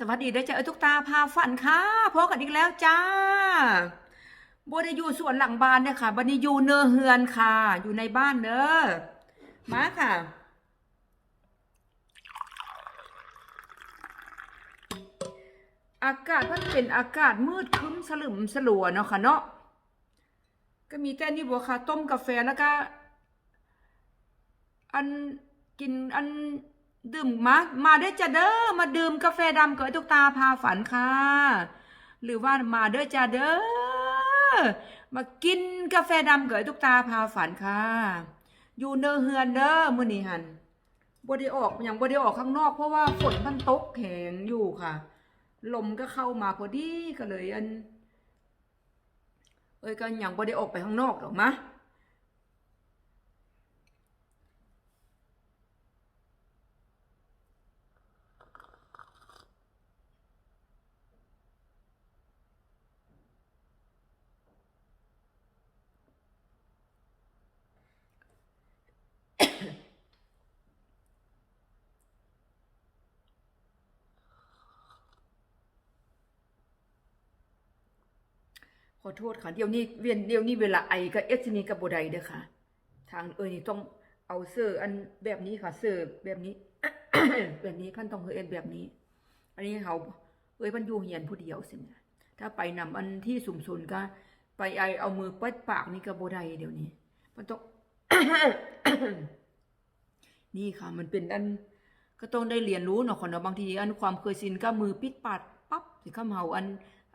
สวัสดีได้อจ้าเอ้ทุกตาพาฝันค่ะพบกันอีกแล้วจ้าบัวได้อยู่สวนหลังบ้านเนี่ยค่ะบันนี้อยู่เนอเฮือนค่ะ อยู่ในบ้านเด้อมาค่ะ อากาศมันเป็นอากาศมืดครึ้มสลึมสลัวเนาะค่ะเนาะก็มีแต่นี่บัวค่ะ ต้มกาแฟแล้วก็ อันกินอัน ดื่มมา มาได้จ้าเด้อ มาดื่มกาแฟดำกับไอ้ตุ๊กตาพาฝันค่ะ หรือว่ามาเด้อจ้าเด้อ มากินกาแฟดำกับไอ้ตุ๊กตาพาฝันค่ะ อยู่เนอเฮือนเด้อมื้อนี้หันบ่ได้ออกอย่างบ่ได้ออกข้างนอกเพราะว่าฝนมันตกแข็งอยู่ค่ะ ลมก็เข้ามาพอดีก็เลยอัน เอ้ยก็ยังบ่ได้ออกไปข้างนอกหรอกมะ ข อโทษค่ะ เดี๋ยวนี้เวียนเดี๋ยวนี้เวลาไอก็เอสนีกับบได้เด้อค่ะ ทางเอ้ยนี่ต้องเอาเสื้ออันแบบนี้ค่ะ เสื้อแบบนี้ แบบนี้ขั้นต้องเฮ็ดแบบนี้ อันนี้เขาเอ้ยมันอยู่เฮียนผู้เดียวสินะถ้าไปนำอันที่สุ่มสุนก็ไปไอเอามือปัดปากนี่ก็บ่ได้เดี๋ยวนี้ มันต้องนี่ค่ะ มันเป็นอันก็ต้องได้เรียนรู้เนาะคนเนาะบางทีอันความเคยชินก็มือปิดปัดปั๊บสิข้าเฮาอัน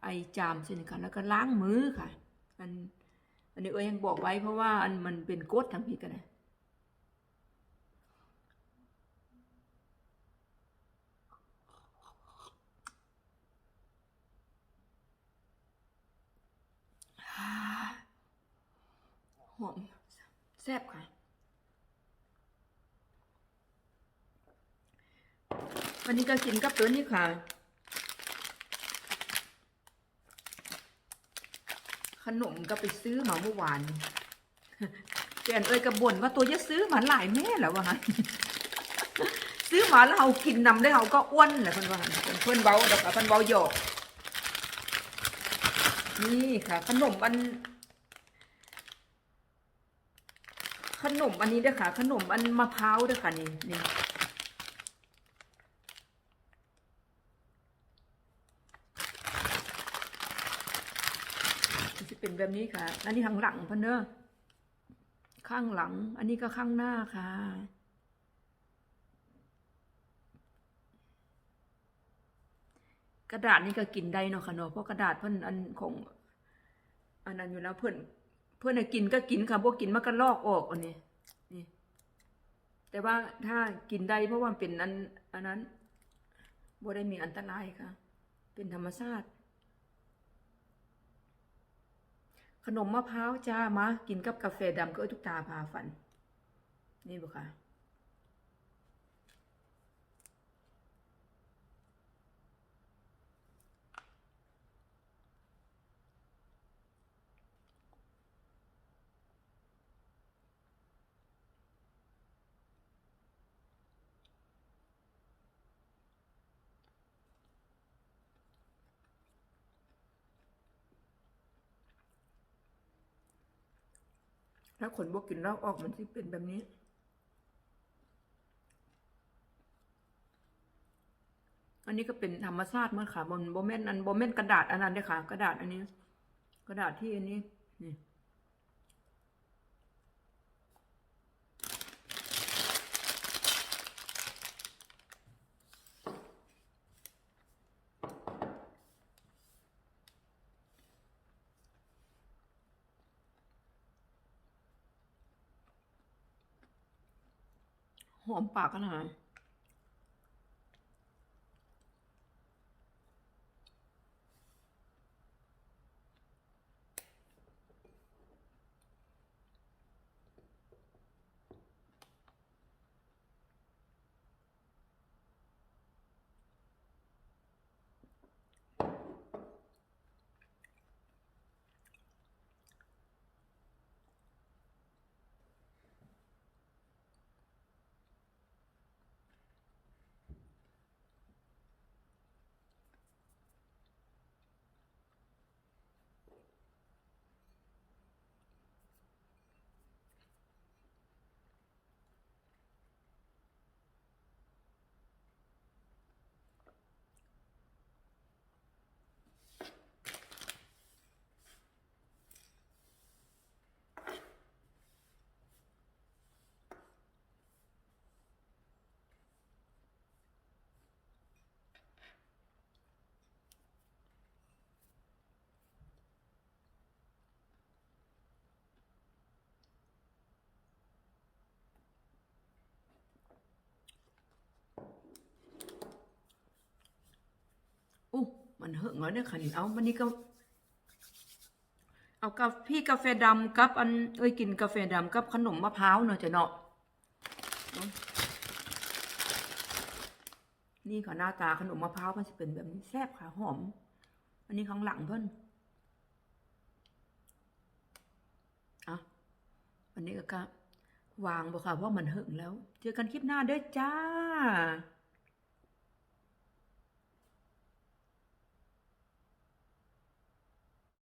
ไอจามสิค่ะแล้วก็ล้างมือค่ะ อันอันนี้เอ้ยยังบอกไว้เพราะว่าอันมันเป็นกฎทางพี่กันนะหอมแซ่บค่ะ วันนี้ก็กินกับตัวนี้ค่ะ ขนมก็ไปซื้อมาเมื่อวานแกนเอ้ยกระบ่นว่าตัวจะซื้อมาหลายแม่แล้ววะฮะซื้อมาแล้วเรากินนำได้เราก็อ้วนแหละเพื่อนว่าหั่นเพื่อนเบาดอกเพื่อนเบาหยอกนี่ค่ะ ขนมอัน ขนมอันนี้ด้อค่ะ ขนมอันมะพร้าวด้อค่ะนี่นี่ มั นแบบนี้ค่ะ อันนี้ข้างหลังพันเนอข้างหลัง อันนี้ก็ข้างหน้าค่ะ กระดาษนี่ก็กินได้เนาะค่ะเนาะเพราะกระดาษเพิ่นอันของอันนั้นอยู่แล้วเพิ่อนเพิ่นน่ะกินก็กินค่ะพวกกินมันก็ลอกออกอันนี้นี่แต่ว่าถ้ากินได้เพราะว่าเป็นอันอันนั้นบ่ได้มีอันตรายค่ะ เป็นธรรมชาติ ขนมมะพร้าวจ้ามา กินกับกาแฟดำก็เอาทุกตาพาฝัน นี่บุค่ะ ถ้าคนบวกกินเหล้าออกมันจะเป็นแบบนี้ อันนี้ก็เป็นธรรมชาติเมื่อค่ะบนโบเมนอันโบเมนกระดาษอันนั้นด้อค่ะ กระดาษอันนี้ กระดาษที่อันนี้นี่ หอมปากกันน มันเหอะงแล้วเนี่ยค่ะนี่เอาวันนี้ก็ เอากาพี่กาแฟดำกับ อันเอ้ยกินกาแฟดำกับขนมมะพร้าวเนาะจะเนาะเนาะนี่ค่ะหน้าตาขนมมะพร้าวมันจะเป็นแบบนี้แซ่บค่ะหอม อันนี้ข้างหลังเพิ่นอะวันนี้ก็กะวางบ่ค่ะเพรามันหึงแล้ว เจอกันคลิปหน้าเด้อจ้า